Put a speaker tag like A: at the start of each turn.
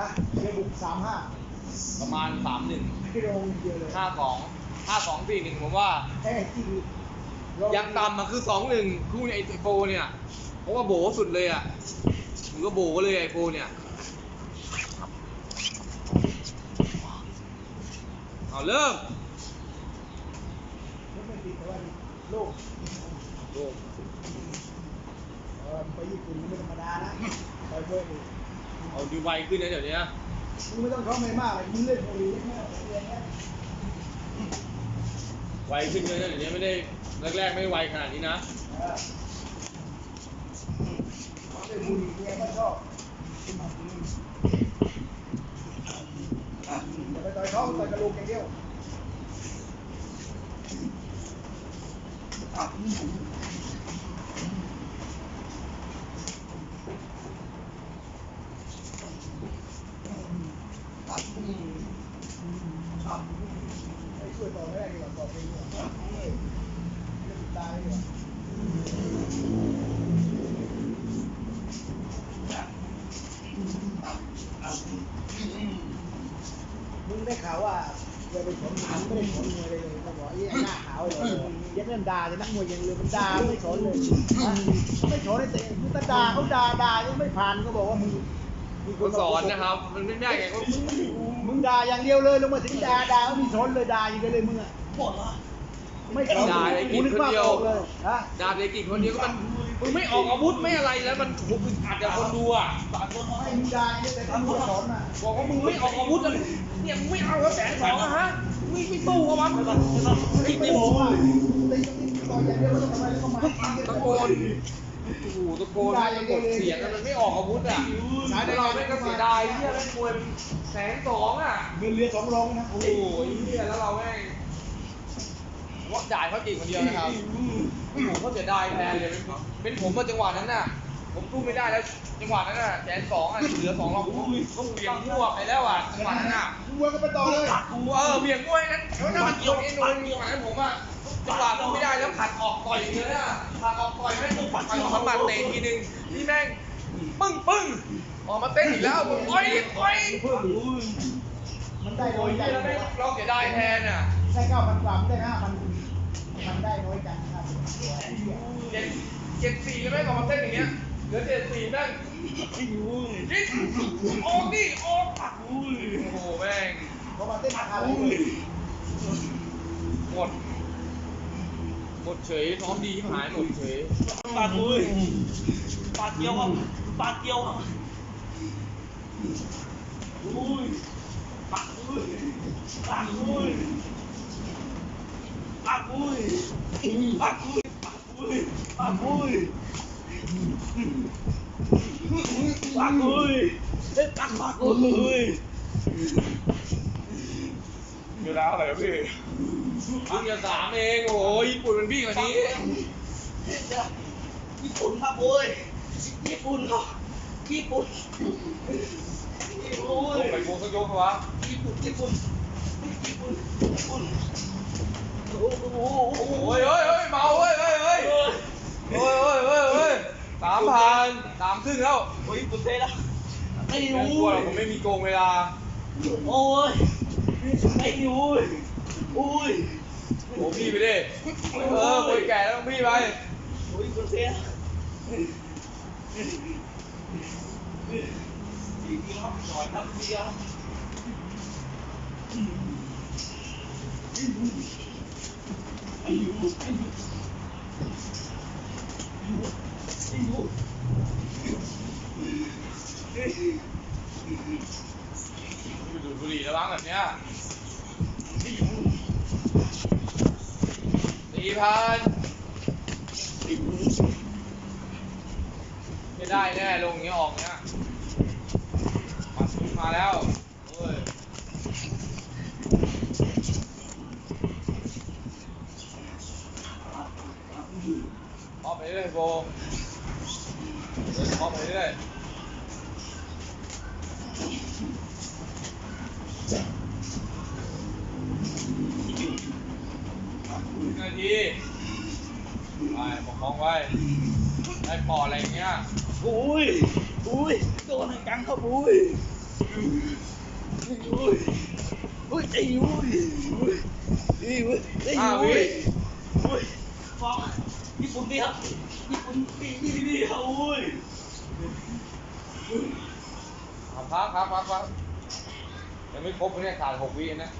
A: นะเรือบุกสามห้า
B: ประมาณสามหนึ่ง
A: กิโลเดียวเลย
B: ห้าสองห้าสองสี่หนึ่งผมว่า
A: แค่ที่
B: ยังต่ำมาคือสองหนึ่งคู่เนี่ยไอโฟเนี่ยเพราะว่าโบสุดเลยอะมึงก็โบเลยไอโฟเนี่ยเอาเริ่ม
A: ไม่ติดแต่ว่าโลกเออไปญี่ปุ่นไม่ธรรมดานะไปเพื่อน
B: เอาดูไวขึ้นนะเดี๋ยวนี้
A: มึงไม่ต้องเข้าไม่มากเลยมึงเล่นโมลีแค่เรียนแค่
B: ไวขึ้นเลยนะเดี๋ยวนี้ไม่ได้แรกๆไม่ไวขนาดนี้นะ
A: เออเขาเป็นบุญเรียนก็ชอบอย่าไปต่อยท้องต่อยกระโหลกอย่างเดียวไอ้ช่วยต่อไม่ได้ดีกว่าต่อเพลงดีกว่าเฮ้ยเล่นตาได้ดีกว่า มึงได้ข่าวว่าอย่าไปสนมันไม่ได้สนมวยเลยเลยเขาบอกไอ้หน้าขาวเลยยัดเล่นด่าจะนักมวยย่างเดียมันด่าไม่สนเลยไม่สนไอ้เตะมึงต่ด่าเขาด่าด่ายังไม่ผ่านก็บอกว่ามึงมึง
B: สอนนะครับ มันไม่ได้ไงก็
A: มึงด่าอย่างเดียวเลยลงมาถึงด่าด่าเขามีสอนเลยด่าอย่างเดียวเลยมึงอะ ไม่สน
B: ด่าไอ้กิ
A: กู
B: น
A: นึก
B: คน
A: ว่า
B: เดียว
A: ออกเลยฮะ
B: ดาบเด็กกินคนเดียวก็มันมึงไม่ออกอาวุธไม่อะไรแล้วมันถูกอึดอัดกับคนดูอะ
A: ให้มึงด่าอย่างเดียวแต่มึงสอนอะ
B: บอกว่ามึงไม่ออกอาวุธอะเนี่ยมึงไม่เอาแล้วแสนสองอะฮะมึงไม่สู้เขาวะไอ้
A: ไม่
B: เนี่ย
A: บอกว่าตีต่อยอย่างเดียวไม่ต้องทำอะไรแล้วก็มา
B: ตะโกนโอ้โหตะโกนตะโกนเสียงอะมันไม่ออกอาวุธอะแล้วเราไม่ก็เสียดายเนี่ยเล่นมวยแสนสองอะ
A: เงินเรือสองรองนะ
B: โอ้โหเนี่ยแล้วเราแม่ง ว่าจ่ายเขาจีบคนเดียวนะครับผมก็เสียดายแทนเลยเป็นเป็นผมมาจังหวะนั้นน่ะ ผมสู้ไม่ได้แล้วจังหวะนั้นน่ะแสนสองอะเหลือสองเราผมต้องเบี่ยงมั่วไปแล้วอะจังหวะนั้นอะ
A: มึงวัวก็ไปต่อเลย
B: กูเออเบี่ยงมั่วนั้นแล้วถ้ามันเกี่ยวเอ็นโดนจังหวะนั้นผมอะจังหวะสู้ไม่ได้แล้วขัดออกต่อยอย่างเงี้ยอะขัดออกต่อยแม่งต้องปัดต่อออกมาปัดเตะทีนึงนี่แม่งปึ้งปึ้งออกมาเต้นอีกแล้วโอ้ยโอ้ย
A: มันได้
B: โอ้
A: น้อยยใจ
B: เนี่ยแล้วแม่งเราเสียดายแทนอะ
A: ได้เก้าพันกว่าได้ห้าพันมันได้น้อยจังครับ
B: เจ็ดเจ็ดสี่แล้วแม่งออกมาเต้นอย่างเงี้ยเหลือเจ็ดสี่แม่งยิงออกดิออกโอ้โหแม่ง
A: เพราะมาเต้นราคาอะไรเลย
B: หมดหมดเฉยท้องดีหายหมดเฉย
C: ปากอุ้ยปากเกียวอะปากเกียวอะอุ้ยปากอุ้ยปากอุ้ย อุ้ยปากอุ้ยปากอุ้ยปากอุ้ยปากอุ้ยเอ้ยปากปากอุ้ย
B: อยู่แล้วอะไรพี่พิ่งจะสามเองโอ้ยญี่ปุ่นมันพี่กว่านี้
C: ญี่ปุ่นครับโอ้ยญี่ปุ่นครับญี่ปุ่นโอ้ย
B: ไปโกงสักยกวะ
C: ญี่ปุ่นญี่ปุ่นญี่ปุ่นญี่ปุ่น โอ้โห
B: โอ้ยเฮ้ยเฮ้ยเมาเฮ้ยเฮ้ยเฮ้ยเฮ้ยเฮ้ยเฮ้ยเฮ้ยสามพันสามครึ่งแล้ว
C: โอ้ยญี่ปุ่นเท่ละไม่
B: ไม่
C: รู้
B: กลัวหรอกผมไม่มีโกงเวลา
C: โอ้ยไม่รู้โอ้ย
B: โอ้พี่ไปดิเออคนแก่แล้วต้องพี่ไป
C: โอ้ยญี่ปุ่นเท่ละดีดีครับสอนครับดีครับอายุอายุอายุ
B: ไป ดูดบุหรี่แล้วบ้างแบบเนี้ยสี่พันไม่ได้แน่ลงเงี้ยออกเงี้ยมาแล้วโอ้ยพอ ไปเรื่อยโบพอไปเรื่อยหนึ่งนาทีไปประคองไว้ ได้ปอดอะไรอย่างเงี้ย
C: อุ้ย อุ้ย โดนกลางครับอุ้ย อุ้ย อุ้ยไอ้อุ้ยอุ้ยไอ้อุ้ยไอ้
B: ห้า
C: อุ้
B: วิ
C: ยอุ้ยฟอก ญี่ปุ่นนี่ครับญี่ปุ่นนี่นี่นี่ครับโอ้ย
B: ครับครับครับยังไม่ครบเนี่ยขาดหกวินะ